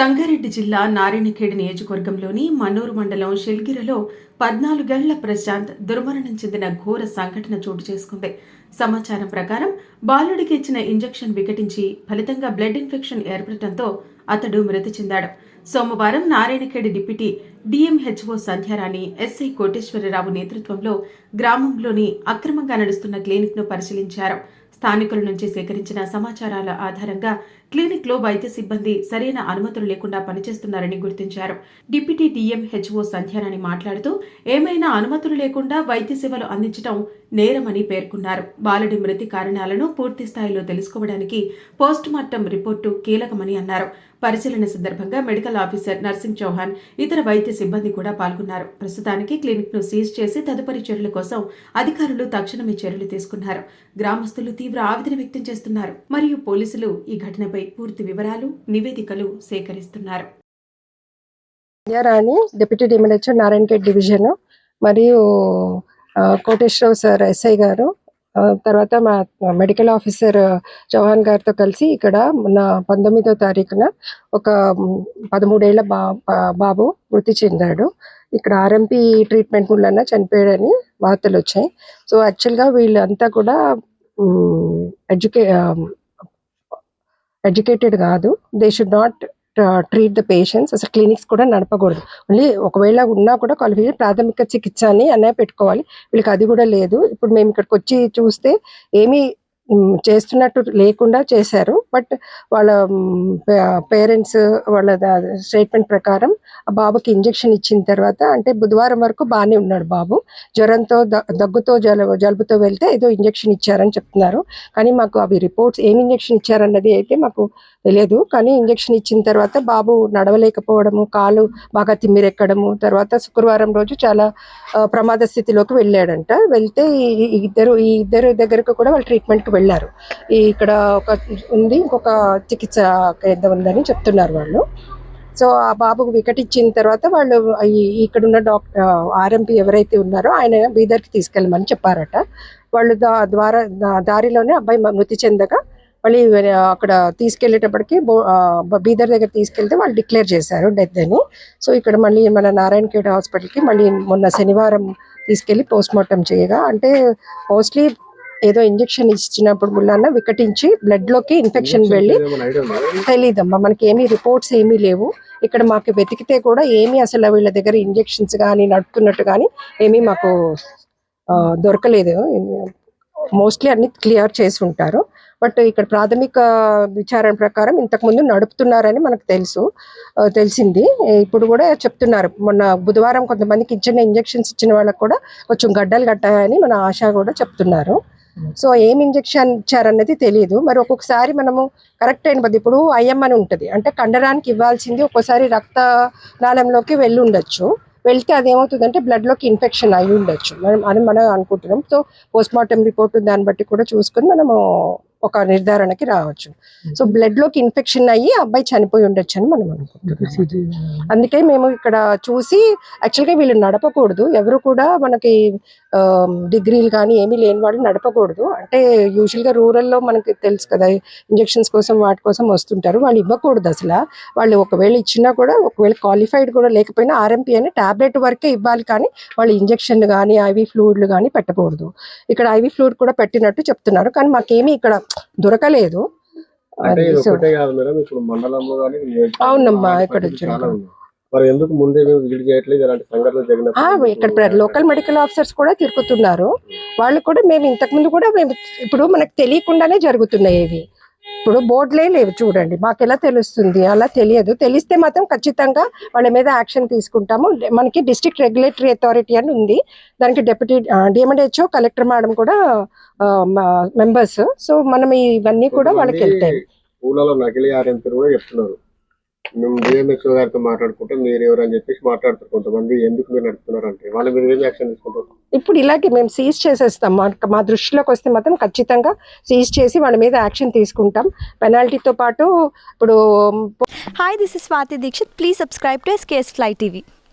సంగారెడ్డి జిల్లా నారాయణఖేడ్ నియోజకవర్గంలోని మన్నూరు మండలం షిల్గిరలో పద్నాలుగేళ్ళ ప్రశాంత్ దుర్మరణం చెందిన ఘోర సంఘటన చోటు చేసుకుంది. సమాచారం ప్రకారం బాలుడికి ఇచ్చిన ఇంజెక్షన్ వికటించి ఫలితంగా బ్లడ్ ఇన్ఫెక్షన్ ఏర్పడటంతో అతడు మృతి చెందాడు. సోమవారం Narayankhed deputy DMHO Sandhyarani SI Koteswararao నేతృత్వంలో గ్రామంలోని అక్రమంగా నడుస్తున్న క్లినిక్ను పరిశీలించారు. స్థానికుల నుంచి సేకరించిన సమాచారాల ఆధారంగా క్లినిక్లో వైద్య సిబ్బంది సరైన అనుమతులు లేకుండా పనిచేస్తున్నారని గుర్తించారు. డిప్యూటీ డిఎం హెచ్ఓ సంధ్యారాణి మాట్లాడుతూ ఏమైనా అనుమతులు లేకుండా వైద్య సేవలు అందించడం నేరమని పేర్కొన్నారు. బాలుడి మృతి కారణాలను పూర్తి స్థాయిలో తెలుసుకోవడానికి పోస్టుమార్టం రిపోర్టు కీలకమని అన్నారు. పరిశీలన సందర్భంగా మెడికల్ ఆఫీసర్ నర్సింగ్ చౌహాన్ ఇతర వైద్య సిబ్బంది కూడా పాల్గొన్నారు. ప్రస్తుతానికి క్లినిక్ను సీజ్ చేసి తదుపరి చర్యల కోసం అధికారులు తక్షణమే చర్యలు తీసుకున్నారు. గ్రామస్తులు తీవ్ర ఆవేదన వ్యక్తం చేస్తున్నారు. మరియు పోలీసులు ఈ ఘటనపై పూర్తి వివరాలు నివేదికలు సేకరిస్తున్నారు. Rani deputy DMHO Narayankhed division మరియు కోటేశ్వరరావు సార్ ఎస్ఐ గారు తర్వాత మా మెడికల్ ఆఫీసర్ చౌహాన్ గారితో కలిసి ఇక్కడ మొన్న పంతొమ్మిదో తారీఖున ఒక పదమూడేళ్ళ బా బా- బాబు మృతి చెందాడు. ఇక్కడ ఆర్ఎంపీ ట్రీట్మెంట్ వలన చనిపోయాడని వార్తలు వచ్చాయి. సో యాక్చువల్గా వీళ్ళంతా కూడా ఎడ్యుకే ఎడ్యుకేటెడ్ కాదు. They should not treat the patients అసలు క్లినిక్స్ కూడా నడపకూడదు. ఓన్లీ ఒకవేళ ఉన్నా కూడా క్వాలిఫికేషన్ ప్రాథమిక చికిత్స అని అనే పెట్టుకోవాలి. వీళ్ళకి అది కూడా లేదు. ఇప్పుడు మేము ఇక్కడికి వచ్చి చూస్తే ఏమీ చేస్తున్నట్టు లేకుండా చేశారు. బట్ వాళ్ళ పేరెంట్స్ వాళ్ళ స్టేట్మెంట్ ప్రకారం ఆ బాబుకి ఇంజెక్షన్ ఇచ్చిన తర్వాత అంటే బుధవారం వరకు బాగానే ఉన్నాడు బాబు. జ్వరంతో దగ్గుతో జల జలుబుతో వెళ్తే ఏదో ఇంజెక్షన్ ఇచ్చారని చెప్తున్నారు. కానీ మాకు అవి రిపోర్ట్స్ ఏం ఇంజెక్షన్ ఇచ్చారన్నది అయితే మాకు తెలియదు. కానీ ఇంజెక్షన్ ఇచ్చిన తర్వాత బాబు నడవలేకపోవడము కాలు బాగా తిమ్మిరెక్కడము తర్వాత శుక్రవారం రోజు చాలా ప్రమాద స్థితిలోకి వెళ్ళాడంట. వెళ్తే ఈ ఇద్దరు ఈ ఇద్దరు దగ్గరకు కూడా వాళ్ళు ట్రీట్మెంట్కి వెళ్ళారు. ఇక్కడ ఒక ఉంది ఇంకొక చికిత్స కేంద్రం ఉందని చెప్తున్నారు వాళ్ళు. సో ఆ బాబుకు వికటిచ్చిన తర్వాత వాళ్ళు ఇక్కడ ఉన్న డాక్టర్ ఆర్ఎంపీ ఎవరైతే ఉన్నారో ఆయన బీదర్కి తీసుకెళ్ళమని చెప్పారట. వాళ్ళు దా ద్వారా దారిలోనే అబ్బాయి మృతి చెందగా మళ్ళీ అక్కడ తీసుకెళ్ళేటప్పటికి బో- బీదర్ దగ్గర తీసుకెళ్తే వాళ్ళు డిక్లేర్ చేశారు డెత్ అని. సో ఇక్కడ మళ్ళీ మన నారాయణఖేడ్ హాస్పిటల్కి మళ్ళీ మొన్న శనివారం తీసుకెళ్ళి పోస్ట్ మార్టం చేయగా అంటే మోస్ట్లీ ఏదో ఇంజెక్షన్ ఇచ్చినప్పుడు ముళ్ళన్న వికటించి బ్లడ్లోకి ఇన్ఫెక్షన్ వెళ్ళి తెలీదమ్మా మనకి ఏమీ రిపోర్ట్స్ ఏమీ లేవు. ఇక్కడ మాకు వెతికితే కూడా ఏమీ అసలు వీళ్ళ దగ్గర ఇంజెక్షన్స్ కానీ నడుపుతున్నట్టు కానీ ఏమీ మాకు దొరకలేదు. మోస్ట్లీ అన్ని క్లియర్ చేసి ఉంటారు. బట్ ఇక్కడ ప్రాథమిక విచారణ ప్రకారం ఇంతకుముందు నడుపుతున్నారని మనకు తెలుసు. తెలిసింది. ఇప్పుడు కూడా చెప్తున్నారు. మొన్న బుధవారం కొంతమందికి ఇచ్చిన ఇంజెక్షన్స్ ఇచ్చిన వాళ్ళకి కూడా కొంచెం గడ్డలు కట్టాయని మన ఆశ కూడా చెప్తున్నారు. సో ఏం ఇంజెక్షన్ ఇచ్చారన్నది తెలియదు మరి ఒక్కొక్కసారి మనము కరెక్ట్ అయిన పది ఇప్పుడు ఐఎం అని ఉంటుంది. అంటే కండరానికి ఇవ్వాల్సింది ఒక్కోసారి రక్త నాళంలోకి వెళ్ళి ఉండొచ్చు వెళ్తే అది ఏమవుతుందంటే బ్లడ్లోకి ఇన్ఫెక్షన్ అయి ఉండొచ్చు మనం అని మనం అనుకుంటున్నాం. సో పోస్ట్ మార్టం రిపోర్ట్ దాన్ని బట్టి కూడా చూసుకొని మనము ఒక నిర్ధారణకి రావచ్చు. సో బ్లడ్లోకి ఇన్ఫెక్షన్ అయ్యి అబ్బాయి చనిపోయి ఉండొచ్చు అని మనం అనుకుంటున్నాం అందుకే మేము ఇక్కడ చూసి యాక్చువల్గా వీళ్ళు నడపకూడదు. ఎవరు కూడా మనకి డిగ్రీలు కానీ ఏమీ లేని వాళ్ళు నడపకూడదు. అంటే యూజువల్గా రూరల్లో మనకి తెలుసు కదా ఇంజెక్షన్స్ కోసం వాటి కోసం వస్తుంటారు. వాళ్ళు ఇవ్వకూడదు అసలు. వాళ్ళు ఒకవేళ ఇచ్చినా కూడా ఒకవేళ క్వాలిఫైడ్ కూడా లేకపోయినా ఆర్ఎంపీ అని టాబ్లెట్ వరకే ఇవ్వాలి కానీ వాళ్ళు ఇంజెక్షన్ కానీ ఐవి ఫ్లూయిడ్లు కానీ పెట్టకూడదు. ఇక్కడ ఐవి ఫ్లూయిడ్ కూడా పెట్టినట్టు చెప్తున్నారు. కానీ మాకేమీ ఇక్కడ దొరకలేదు. అవునమ్మా, ఇక్కడ వచ్చిన-. మరి ఎందుకు ముందే విజిట్ చేయట్లేదు? సంఘటనలు జరిగినప్పుడు ఆ, ఇక్కడ లోకల్ మెడికల్ ఆఫీసర్స్ కూడా తిరుగుతున్నారు వాళ్ళు కూడా మేము ఇంతకుముందు కూడా మేము ఇప్పుడు మనకు తెలియకుండానే జరుగుతున్నాయి ఇవి. ఇప్పుడు బోర్డులే లేవు చూడండి. మాకు ఎలా తెలుస్తుంది? అలా తెలియదు. తెలిస్తే మాత్రం ఖచ్చితంగా వాళ్ళ మీద యాక్షన్ తీసుకుంటాము. మనకి డిస్ట్రిక్ట్ రెగ్యులేటరీ అథారిటీ అని ఉంది. దానికి డెప్యూటీ డిఎండ్హెచ్ఓ కలెక్టర్ మేడం కూడా మెంబర్స్. సో మనం ఇవన్నీ కూడా వాళ్ళకి వెళ్తాయి. ఊళ్ళలో నకిలీ ఆర్ఎంపీ కూడా చెప్తున్నారు. మేము డిఎంఎక్స్ఓ గారితో మాట్లాడుకుంటే మీరు ఎవరు అని చెప్పేసి మాట్లాడుతారు కొంతమంది ఎందుకు మీరు నడుపుతున్నారు అంటే వాళ్ళ మీద ఏం యాక్షన్ తీసుకుంటారు ఇప్పుడు ఇలాగే మేము సీజ్ చేసేస్తాం మా మా దృష్టిలోకి వస్తే మాత్రం ఖచ్చితంగా సీజ్ చేసి వాళ్ళ మీద యాక్షన్ తీసుకుంటాం పెనాల్టీతో పాటు ఇప్పుడు Hi, this is Swati Dikshit. Please subscribe to SKS Fly TV.